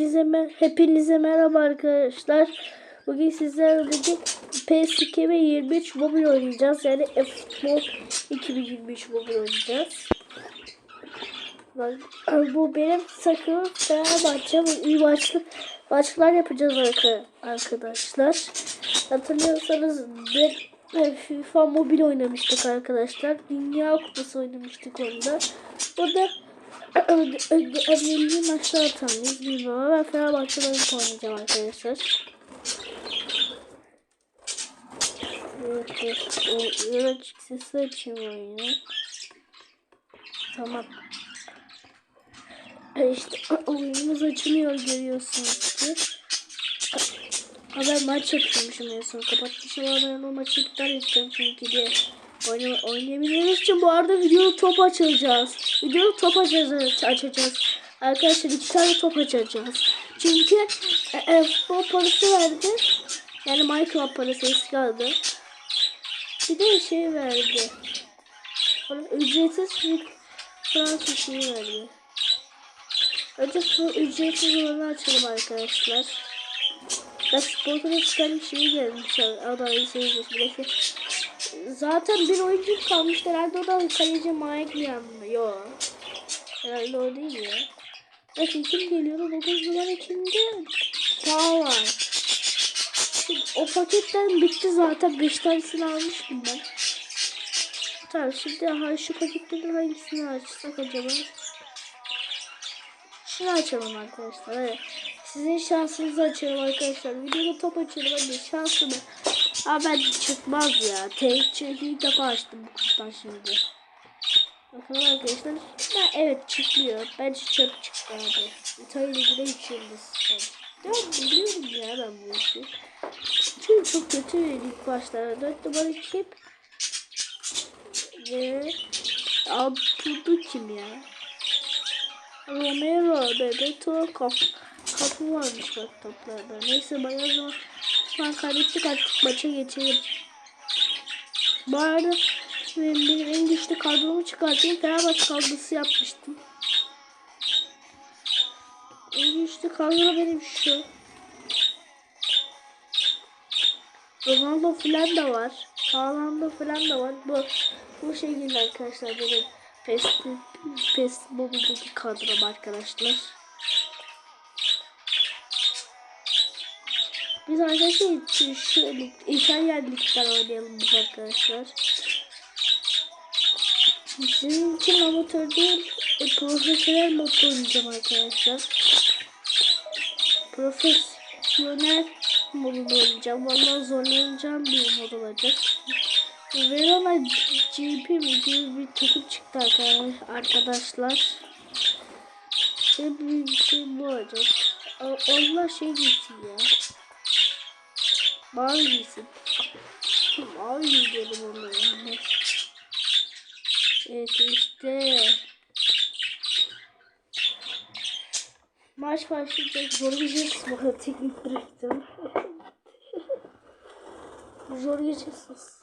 Hepinize, mer- hepinize merhaba arkadaşlar. Bugün sizlerle birlikte PS2 ve 23 mobil oynayacağız. Yani F-Futbol 2023 mobil oynayacağız. Bak, Bu benim takımım Fenerbahçe. Bu iyi maçlı, maçlar yapacağız arka- arkadaşlar. Hatırlıyorsanız e, FIFA mobil oynamıştık arkadaşlar. Dünya Kupası oynamıştık onda. Burada önemli maçlar bilmiyorum ama ben Fenerbahçe'den oynayacağım arkadaşlar. Evet, sesi açayım oyunu. Tamam. E İşte oyunumuz açılıyor görüyorsunuz ki. Ha ben maç yapıyormuşum en son kapatmışım ama ben o maçı iptal edeceğim çünkü de oyna, oynayabilmemiz için bu arada videoda top açacağız. Videoda top açacağız. açacağız. Arkadaşlar iki tane top açacağız. Çünkü e, e, parası verdi. Yani Minecraft parası eski adı. Bir de şey verdi. Bana ücretsiz bir Fransız şeyi verdi. Önce bu ücretsiz olanı açalım arkadaşlar. Ben sporda çıkan bir şey gelmiş. Adayı seyircisi bilesi. Zaten bir oyuncu kalmıştı herhalde o da kaleci Mike Liam. Yo. Herhalde o değil ya. Bakın kim geliyor? 9 numara kimde? Sağ var. O paketten bitti zaten. 5 tanesini almıştım ben. Tamam şimdi ha, şu paketlerin hangisini açsak acaba? Şunu açalım arkadaşlar. Hadi. Sizin şansınızı açıyorum arkadaşlar. Videoda top açıyorum hadi şansımı. Aa ben çıkmaz ya. Tek ilk defa açtım bu kutudan şimdi. Bakalım arkadaşlar. Ha, evet çıkmıyor. Bence çöp çıktı abi. İtalya Ligi'de 3 yıldız. Ya biliyorum ya ben bu işi. Çünkü çok kötü ilk başlarda. 4 numara kim? Ve Abdullah kim ya? Romero, Bebeto, kaf kapı varmış bak toplarda. Neyse bayağı zaman şu an kaybettik artık maça geçelim. Bu arada benim, en güçlü kadromu çıkartayım. Fenerbahçe kadrosu yapmıştım. En güçlü kadro benim şu. Ronaldo falan da var. Haaland'da falan da var. Bu bu şekilde arkadaşlar benim PES Mobile'deki kadrom arkadaşlar. Biz arkadaşlar şu, İtalyan oynayalım biz arkadaşlar. Sizin için amatör değil, e, profesyonel modda oynayacağım arkadaşlar. Profesyonel modda oynayacağım. Vallahi zorlanacağım bir mod olacak. Verona GP gibi bir takım çıktı arkadaşlar. En büyük şey bu olacak. Allah şey gitsin ya. Mavi giysin. Mavi giydim onu. Evet işte. Maç başlayacak. Zor geçeceğiz. Bakın teknik bıraktım. Zor geçeceğiz.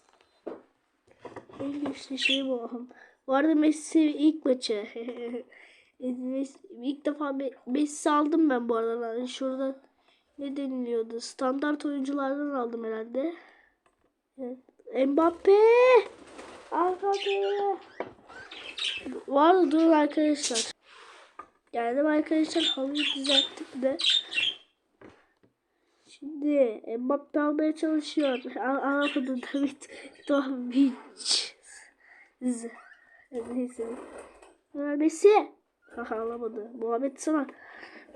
En güçlü şey bu. Bu arada Messi ilk maçı. İlk defa Messi aldım ben bu arada. Şurada ne deniliyordu? Standart oyunculardan aldım herhalde. Evet. Mbappe! Arkadaşlar. Var durun arkadaşlar. Geldim arkadaşlar halıyı düzelttik de. Şimdi Mbappe almaya çalışıyor. Anlamadım David Dovic. Neyse. Messi. Haha alamadı. Muhammed Salah.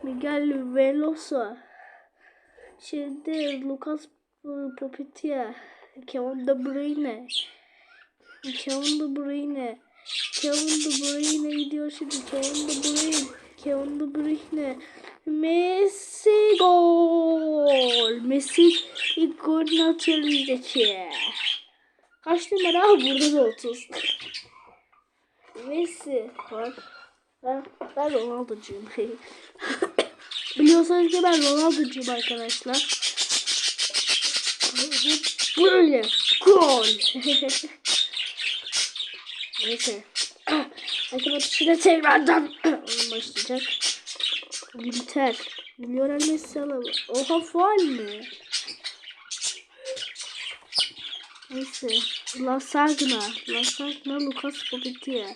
Miguel Veloso. Şimdi Lucas Popetia. Kevin De Bruyne. Kevin De Bruyne. Kevin De Bruyne gidiyor şimdi. Kevin De Bruyne. Kevin De Bruyne. Messi gol. Messi ilk golünü atıyor. Kaç numara? Burada da 30. Messi var. Ben, ben Ronaldo'cuyum. Biliyorsanız ki ben Ronaldo'cuyum arkadaşlar. Böyle gol. Neyse. Matematiğine tekrardan başlayacak. Inter. Lionel Messi alalım. Oha faal mi? Neyse. Lasagna. Lasagna Lucas Popetia.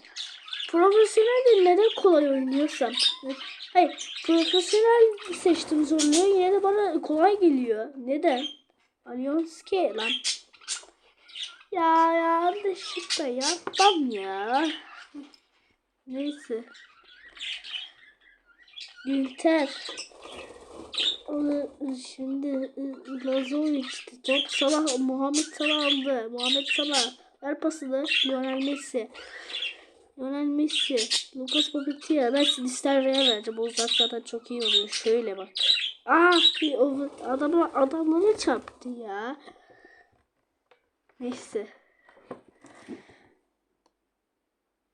Profesyonel de neden kolay oynuyorsam. Hayır. Profesyonel seçtim zorluyor. Yine de bana kolay geliyor. Neden? Alionski lan. Ya yanlışlıkla yapmam ya. Neyse. Gülter. Onu şimdi Lazovic top Salah Muhammed Salah aldı. Muhammed Salah ver pasını Lionel Messi. Lionel Messi, Lucas Paquetá. Ben Sinisterra'ya vereceğim. Zaten çok iyi oluyor. Şöyle bak. Ah bir adama adamlara çarptı ya. Neyse.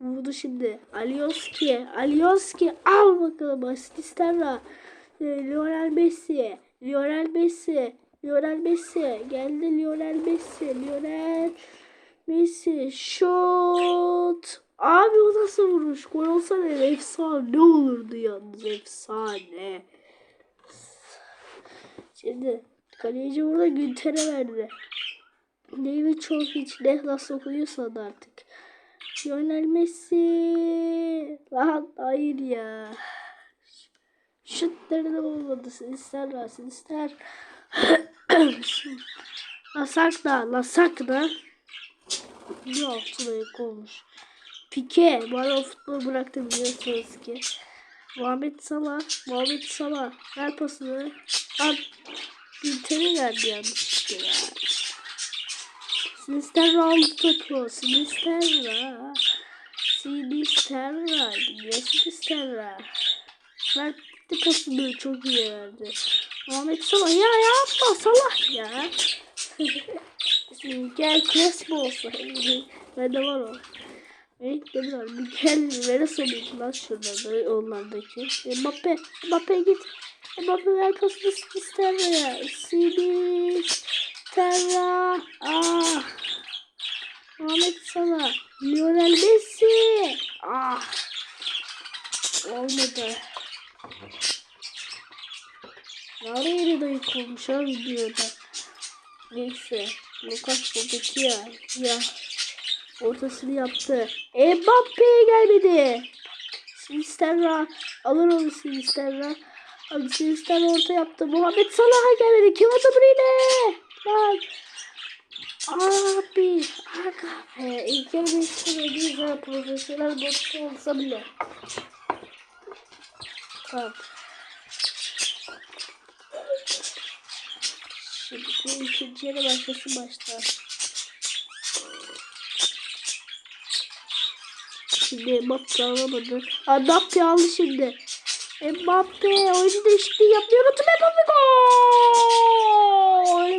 Vurdu şimdi. Alioski. Alioski. Al bakalım. Sinisterra. Ee, Lionel Messi. Lionel Messi. Lionel Messi. Geldi Lionel Messi. Lionel Messi. Şut. Abi o nasıl vuruş? Gol olsa ne? Efsane olurdu yalnız. Efsane. Şimdi kaleci burada Günter'e verdi. David Chovic ne nasıl okuyorsan artık. Lionel Messi. Lan hayır ya. Şutları da olmadı. Sinister var. Sinister. Lasak da. Lasak da. Bir altı dakika olmuş. Pike. Bana o futbolu bıraktı biliyorsunuz ki. Muhammed Salah. Muhammed Salah. Ver pasını. Al. Günter'e geldi yanlışlıkla ya. Sinisterra aldı topu. Sinisterra. Sinisterra. Niye Sinisterra? Verdi pasını çok iyi verdi. Muhammed Salah ya yapma Salah ya. Gel Crespo olsa. Bende var o. De var. Miguel Veres oluyordu lan şurada da onlardaki. Mbappe. Mbappe git. Mbappe ver pasını Sinisterra'ya. Sinisterra. Ah. Muhammed Salah. Lionel Messi. Ah. Olmadı. Nereye yeri dayık olmuş ha videoda. Neyse. Lucas Popetia. Ya. Ortasını yaptı. Mbappe'ye gelmedi. Sinisterra. Alır onu Sinisterra. Abi Sinisterra orta yaptı. Muhammed Salah'a gelmedi. Kevin De Bruyne. Lan. Abi. Aga be. İlk yarı beşten ha profesyonel botçu olsa bile. Tamam. Şimdi ikinci yarı başlasın başta. Şimdi Mbappe alamadı. Mbappe aldı şimdi. Mbappe oyuncu değişikliği yapmıyor. Unutun Mbappe gol.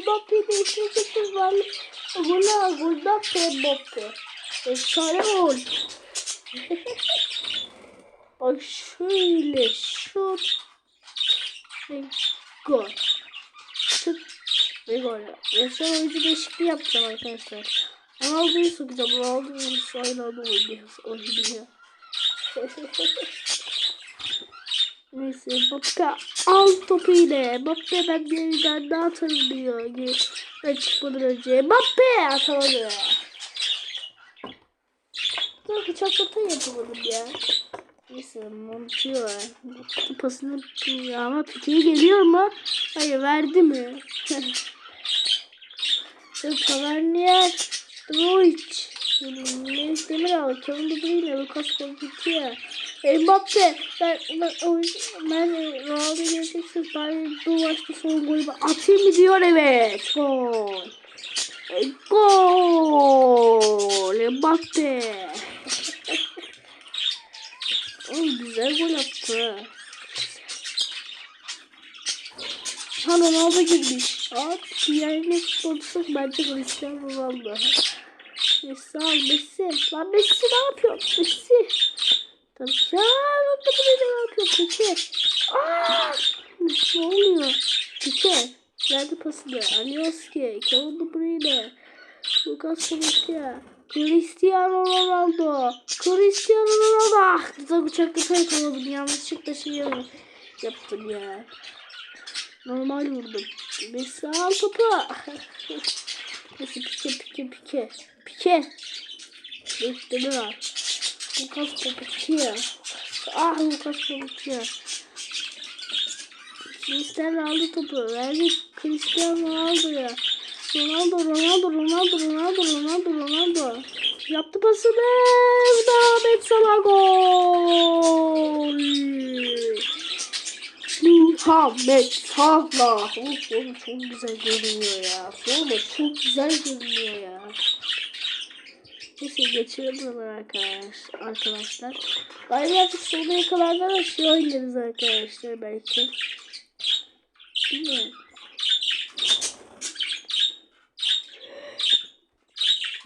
Mbappe değiştirecek var. Gol gol Mbappe. Efsane gol. Bak şöyle şut ve gol. Şut ve gol. An oyuncu değişikliği yapacağım arkadaşlar. Ronaldo'yu sokacağım. Ronaldo'yu aynı anda oynuyor. oynuyor. Neyse Mbappe al topu yine. Mbappe ben yerden daha atarım diyor. Ben çıkmadan önce. Mbappe atamadı. Ki çok hata yapamadım ya. Neyse montuyor. Pasını ya ama Pike'ye geliyor mu? Hayır verdi mi? Tavernier. Droic. Melis Demiral. Kevin De Bruyne. Lucas Paquetá. Mbappe. Ben, ben, ben Ronaldo geleceksiniz. Ben bu maçta son golümü atayım mı diyor evet. Gol. Gol. Mbappe. Oğlum güzel gol attı. Ha Ronaldo girmiş. Abi yani futbolcusu bence Cristiano Ronaldo. Messi al Messi. Lan Messi ne yapıyor? Messi. Tamam. Ya buraya ne yapıyor? Peki. Aa! Ne oluyor? Peki. Verdi pasını. Alioski. Kevin De Bruyne. Lucas Paquetá. Cristiano Ronaldo. Cristiano Ronaldo. Ah, güzel bıçakla sayıklamadım. Yanlışlıkla şey yaptım ya. Normal vurdum. Messi al topu. Messi pike pike pike. Pike. Bekle var. Lucas Papatia. Ah Lucas Papatia. Cristiano aldı topu. Verdi Cristiano Ronaldo'ya. Ronaldo, Ronaldo, Ronaldo, Ronaldo, Ronaldo, Ronaldo. Yaptı pasını. Ahmet Salah Ahmet Tahla. Of oğlum çok güzel görünüyor ya. Oğlum çok güzel görünüyor ya. Neyse geçelim arkadaşlar. arkadaşlar. Galiba biz sonuna kadar da oynarız arkadaşlar belki. Değil mi?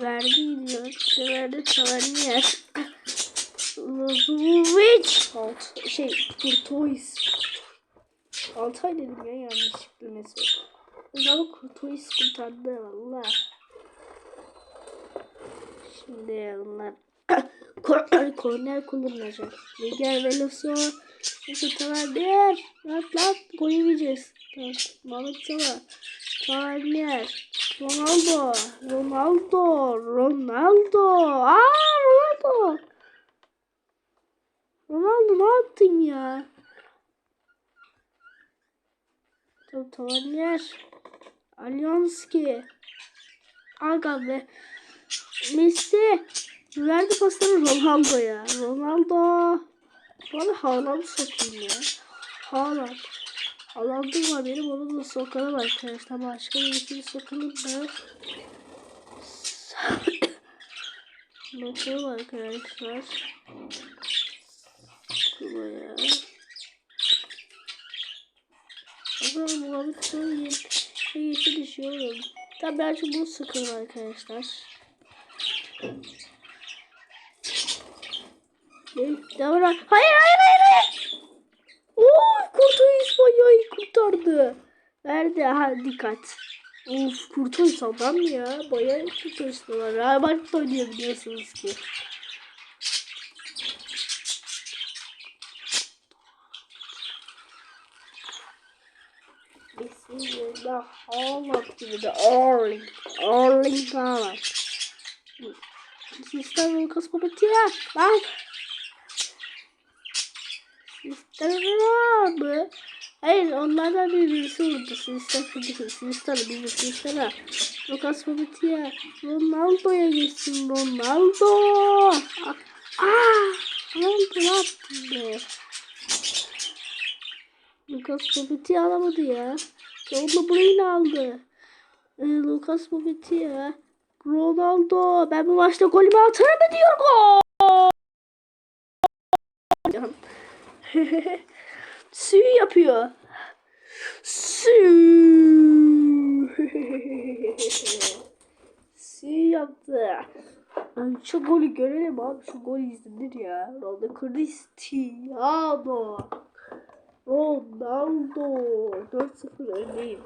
Verdi gidiyor. İşte verdi çalan yer. Lazovic. Şey, Tortoise. 6 ay dedim ya yanlışlıkla mesela. Ama kutuyu kurtardı valla. Şimdi bunlar korner kullanacak. Rüzgar velosyon. Nasıl tavernier? Rahat rahat gol yemeyeceğiz. Mahmut Salah. Tavernier. Ronaldo. Ronaldo. Ronaldo. Aa Ronaldo. Ronaldo ne yaptın ya? Tavernier. Alionski. Aga be. Messi. Verdi pasını Ronaldo'ya. Ronaldo. Bana Haaland sokayım ya. Haaland. Haaland'ım var benim onu da sokalım arkadaşlar. Başka birisini sokalım da. Bakalım arkadaşlar. Buraya. Ama Muhammed Salah'ın yeşil düşüyor oğlum. Tabii belki bunu sıkalım arkadaşlar. Hayır hayır hayır hayır. Oo Kurtoy İspanya'yı kurtardı. Nerede? Ha dikkat. Of Kurtoy adam ya. Bayağı Kurtoy'su var. Rabat oynuyor biliyorsunuz ki. Yerine Haaland gibi de Erling. Erling Haaland. Sistem Lucas Papatia. Bak. Sistem mı? Hayır onlardan bir birisi vurdu. Sistem değil. Sistem değil. Sistem. Lucas Papatia. Ronaldo'ya geçsin. Ronaldo. Aa. Ronaldo ne yaptın be? Lucas Papatia alamadı ya. Yolda burayı aldı. Ee, Lucas Papatia. Ronaldo. Ben bu maçta golümü atarım mı diyor gol. Suyu yapıyor. Suyu. Suyu yaptı. Ay, şu golü görelim abi. Şu gol izlenir ya. Ronaldo Cristiano. Ronaldo. 4-0 öndeyim.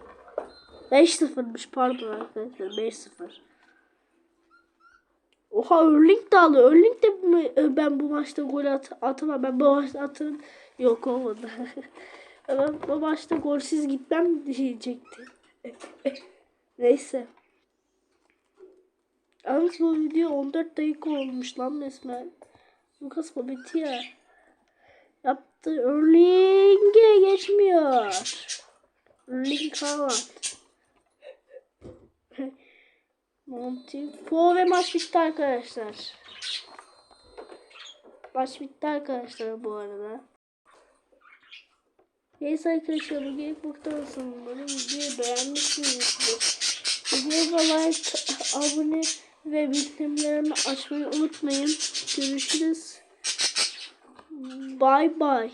5-0'mış pardon arkadaşlar. 5-0. Oha Erling de alıyor. Erling de mi- e, ben bu maçta gol at atamam. Ben bu maçta atarım. Yok olmadı. ben bu maçta golsüz gitmem diyecekti. Neyse. Yalnız bu video 14 dakika olmuş lan resmen. Lucas Papatia yaptı. Erling'e geçmiyor. Erling Haaland. Monty. Po ve maç bitti arkadaşlar. Maç bitti arkadaşlar bu arada. Neyse arkadaşlar bu gelip burada olsun. Umarım videoyu beğenmişsinizdir. Videoya like, abone ve bildirimlerimi açmayı unutmayın. Görüşürüz. Bye bye.